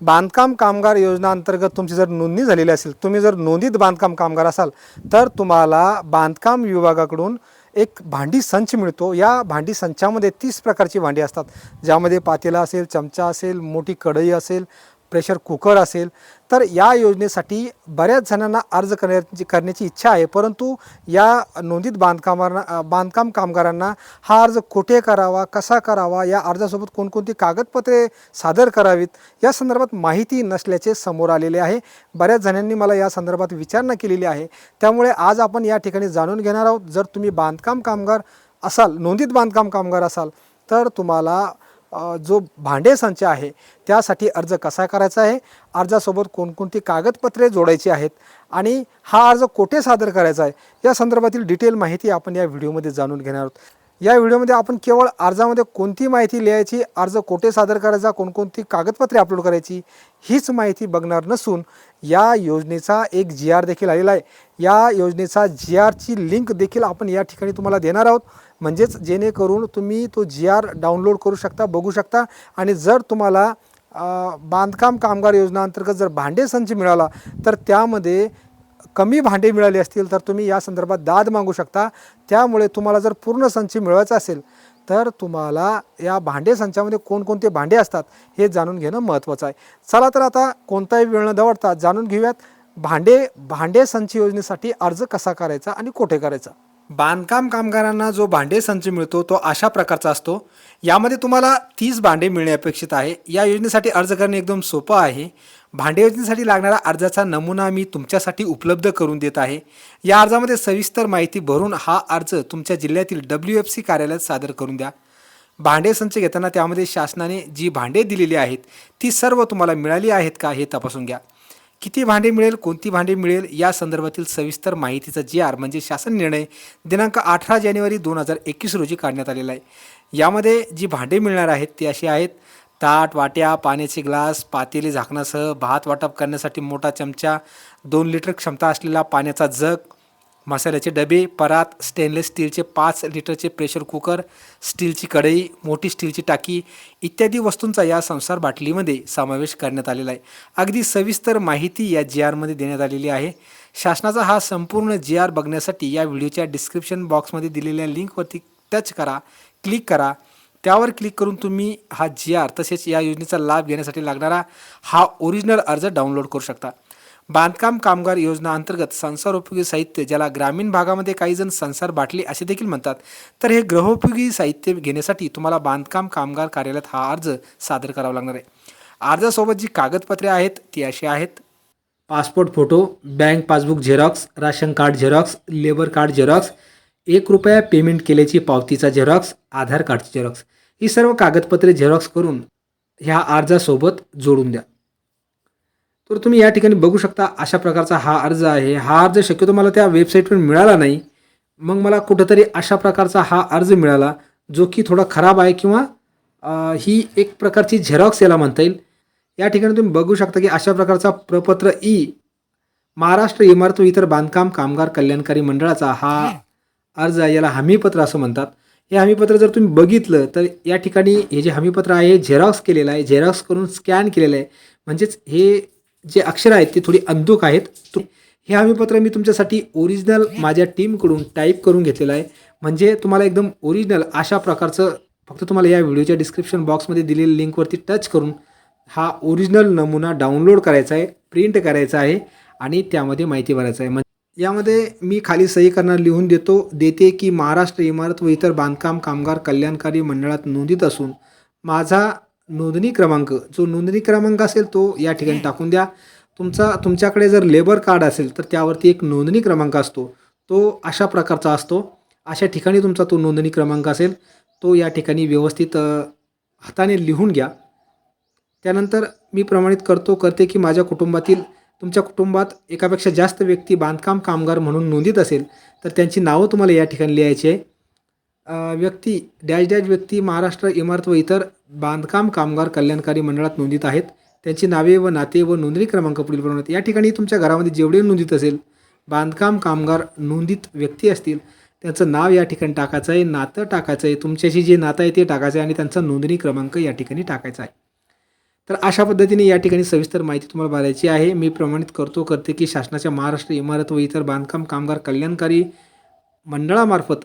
बांधकाम कामगार योजना अंतर्गत तुमची जर नोंदणी झालेली असेल तुम्ही जर नोंदीत बांधकाम कामगार असाल तर तुम्हाला बांधकाम विभागाकडून एक भांडी संच मिळतो. या भांडी संचामध्ये तीस प्रकारची भांडी असतात. ज्यामध्ये पातेला असेल चमचा असेल मोठी कढई असेल प्रेशर कुकर असेल तर या योजनेसाठी बऱ्याच जणांना अर्ज करण्याची करण्याची इच्छा आहे. परंतु या नोंदीत बांधकामांना बांधकाम कामगारांना हा अर्ज कुठे करावा कसा करावा या अर्जासोबत कोणकोणती कागदपत्रे सादर करावीत या संदर्भात माहिती नसल्याचे समोर आलेले आहे. बऱ्याच जणांनी मला या संदर्भात विचारणा केलेली आहे. त्यामुळे आज आपण या ठिकाणी जाणून घेणार आहोत. जर तुम्ही बांधकाम कामगार असाल नोंदीत बांधकाम कामगार असाल तर तुम्हाला जो भांडे संच आहे त्यासाठी अर्ज कसा करायचा आहे? अर्जासोबत कोणकोणती कागदपत्रे जोडायची आहेत? आणि हा अर्ज कोठे सादर करायचा आहे? या संदर्भातील डिटेल माहिती आपण या व्हिडिओमध्ये जाणून घेणार आहोत. या व्हिडिओमध्ये आपण केवळ अर्जामध्ये कोणती माहिती लिहायची अर्ज कोठे सादर करायचा कोणकोणती कागदपत्रे अपलोड करायची हीच माहिती बघणार नसून या योजनेचा एक जी आर देखील आलेला आहे. या योजनेचा जी आरची लिंक देखील आपण या ठिकाणी तुम्हाला देणार आहोत. म्हणजेच जेणेकरून तुम्ही तो जी आर डाउनलोड करू शकता बघू शकता. आणि जर तुम्हाला बांधकाम कामगार योजना अंतर्गत जर भांडे संच मिळाला तर त्यामध्ये कमी भांडे मिळाले असतील तर तुम्ही या संदर्भात दाद मागू शकता. त्यामुळे तुम्हाला जर पूर्ण संच मिळवायचा असेल तर तुम्हाला या भांडे संचामध्ये कोणकोणते भांडे असतात हे जाणून घेणं महत्त्वाचं आहे. चला तर आता कोणताही वेळ न दवडता जाणून घेऊयात भांडे भांडे संच योजनेसाठी अर्ज कसा करायचा आणि कुठे करायचा? बांधकाम कामगारांना जो भांडे संच मिळतो तो अशा प्रकारचा असतो. यामध्ये तुम्हाला तीस भांडे मिळणे अपेक्षित आहे. या योजनेसाठी अर्ज करणे एकदम सोपं आहे. भांडे योजनेसाठी लागणारा अर्जाचा नमुना मी तुमच्यासाठी उपलब्ध करून देत आहे. या अर्जामध्ये सविस्तर माहिती भरून हा अर्ज तुमच्या जिल्ह्यातील डब्ल्यू एफ सी कार्यालयात सादर करून द्या. भांडे संच घेताना त्यामध्ये शासनाने जी भांडे दिलेली आहेत ती सर्व तुम्हाला मिळाली आहेत का हे तपासून घ्या. किती भांडे मिळेल कोणती भांडे मिळेल या संदर्भातील सविस्तर माहितीचा जी आर म्हणजे शासन निर्णय दिनांक अठरा जानेवारी दोन हजार एकवीस रोजी काढण्यात आलेला आहे. यामध्ये जी भांडे मिळणार आहेत ती अशी आहेत ताट वाट्या पाण्याचे ग्लास पातेली झाकणासह भात वाटप करण्यासाठी मोठा चमचा दोन लिटर क्षमता असलेला पाण्याचा जग मसाल्याचे डबे परात स्टेनलेस स्टीलचे पाच लिटरचे प्रेशर कुकर स्टीलची कढई मोठी स्टीलची टाकी इत्यादी वस्तूंचा या संसार बाटलीमध्ये समावेश करण्यात आलेला आहे. अगदी सविस्तर माहिती या जी आरमध्ये देण्यात आलेली आहे. शासनाचा हा संपूर्ण जी आर बघण्यासाठी या व्हिडिओच्या डिस्क्रिप्शन बॉक्समध्ये दिलेल्या लिंकवरती टच करा क्लिक करा. त्यावर क्लिक करून तुम्ही हा जी आर तसेच या योजनेचा लाभ घेण्यासाठी लागणारा हा ओरिजिनल अर्ज डाउनलोड करू शकता. बांधकाम कामगार योजना अंतर्गत संसार उपयोगी साहित्य ज्याला ग्रामीण भागामध्ये काही जण संसार बाटली असे देखील म्हणतात तर हे गृहोपयोगी साहित्य घेण्यासाठी तुम्हाला बांधकाम कामगार कार्यालयात हा अर्ज सादर करावा लागणार आहे. अर्जासोबत जी कागदपत्रे आहेत ती अशी आहेत. Passport photo bank passbook xerox ration card xerox labour card xerox एक रुपया पेमेंट केल्याची पावतीचा झेरॉक्स आधार कार्डची झेरॉक्स ही सर्व कागदपत्रे झेरॉक्स करून ह्या अर्जासोबत जोडून द्या. तर तुम्ही या ठिकाणी बघू शकता अशा प्रकारचा हा अर्ज आहे. हा अर्ज शक्यतो मला त्या वेबसाईटवर मिळाला नाही. मग मला कुठंतरी अशा प्रकारचा हा अर्ज मिळाला जो की थोडा खराब आहे किंवा ही एक प्रकारची झेरॉक्स याला म्हणता येईल. या ठिकाणी तुम्ही बघू शकता की अशा प्रकारचा प्रपत्र ई महाराष्ट्र इमारत व इतर बांधकाम कामगार कल्याणकारी मंडळाचा हा. अर्ज आहे याला हमीपत्र असं म्हणतात. हे हमीपत्र जर तुम्ही बघितलं तर या ठिकाणी हे जे हमीपत्र आहे झेरॉक्स केलेलं आहे. झेरॉक्स करून स्कॅन केलेलं आहे. म्हणजेच हे जे अक्षर आहेत ते थोडी अंधुक आहेत. हे हमीपत्र मी तुमच्यासाठी ओरिजिनल माझ्या टीमकडून टाईप करून घेतलेलं आहे. म्हणजे तुम्हाला एकदम ओरिजिनल अशा प्रकारचं फक्त तुम्हाला या व्हिडिओच्या डिस्क्रिप्शन बॉक्समध्ये दिलेल्या लिंकवरती टच करून हा ओरिजिनल नमुना डाउनलोड करायचा आहे प्रिंट करायचा आहे आणि त्यामध्ये माहिती भरायचं आहे. यामध्ये मी खाली सही करणार लिहून देतो देते की महाराष्ट्र इमारत व इतर बांधकाम कामगार कल्याणकारी मंडळात नोंदीत असून माझा नोंदणी क्रमांक जो नोंदणी क्रमांक असेल तो या ठिकाणी टाकून द्या. तुमचा तुमच्याकडे जर लेबर कार्ड असेल तर त्यावरती एक नोंदणी क्रमांक असतो. तो अशा प्रकारचा असतो. अशा ठिकाणी तुमचा तो नोंदणी क्रमांक असेल तो या ठिकाणी व्यवस्थित हाताने लिहून घ्या. त्यानंतर मी प्रमाणित करतो करते की माझ्या कुटुंबातील तुमच्या कुटुंबात एकापेक्षा जास्त व्यक्ती बांधकाम कामगार म्हणून नोंदीत असेल तर त्यांची नावं तुम्हाला या ठिकाणी लिहायची आहे. व्यक्ती डॅश डॅश व्यक्ती महाराष्ट्र इमारत व इतर बांधकाम कामगार कल्याणकारी मंडळात नोंदीत आहेत. त्यांची नावे व नाते व नोंदणी क्रमांक पुढील प्रमाणात. या ठिकाणी तुमच्या घरामध्ये जेवढे नोंदीत असेल बांधकाम कामगार नोंदीत व्यक्ती असतील त्यांचं नाव या ठिकाणी टाकायचं आहे नातं टाकायचं आहे तुमच्याशी जे नातं आहे ते टाकायचं आहे आणि त्यांचा नोंदणी क्रमांक या ठिकाणी टाकायचा आहे. तर अशा पद्धतीने या ठिकाणी सविस्तर माहिती तुम्हाला भरायची आहे. मी प्रमाणित करतो करते की शासनाच्या महाराष्ट्र इमारत व इतर बांधकाम कामगार कल्याणकारी मंडळामार्फत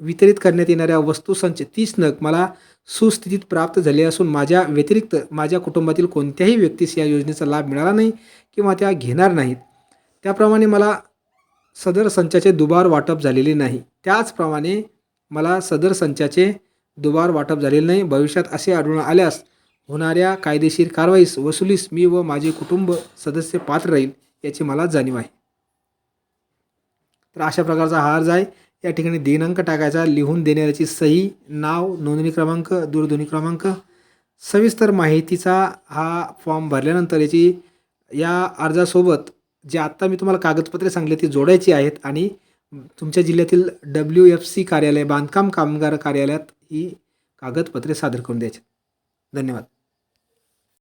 वितरित करण्यात येणाऱ्या वस्तूसंच तीस नग मला सुस्थितीत प्राप्त झाले असून माझ्या व्यतिरिक्त माझ्या कुटुंबातील कोणत्याही व्यक्तीस या योजनेचा लाभ मिळाला नाही किंवा त्या घेणार नाहीत. त्याप्रमाणे मला सदर संचाचे दुबार वाटप झालेले नाही. त्याचप्रमाणे मला सदर संचाचे दुबार वाटप झालेले नाही. भविष्यात असे आढळून आल्यास होणाऱ्या कायदेशीर कारवाईस वसुलीस मी व माझे कुटुंब सदस्य पात्र राहील याची मला जाणीव आहे. तर अशा प्रकारचा हा अर्ज आहे. या ठिकाणी दिनांक टाकायचा. लिहून देणाऱ्याची सही नाव नोंदणी क्रमांक दूरध्वनी क्रमांक सविस्तर माहितीचा हा फॉर्म भरल्यानंतर याची या अर्जासोबत जे आत्ता मी तुम्हाला कागदपत्रे सांगले ती जोडायची आहेत आणि तुमच्या जिल्ह्यातील डब्ल्यू एफ सी कार्यालय बांधकाम कामगार कार्यालयात ही कागदपत्रे सादर करून द्यायची. धन्यवाद.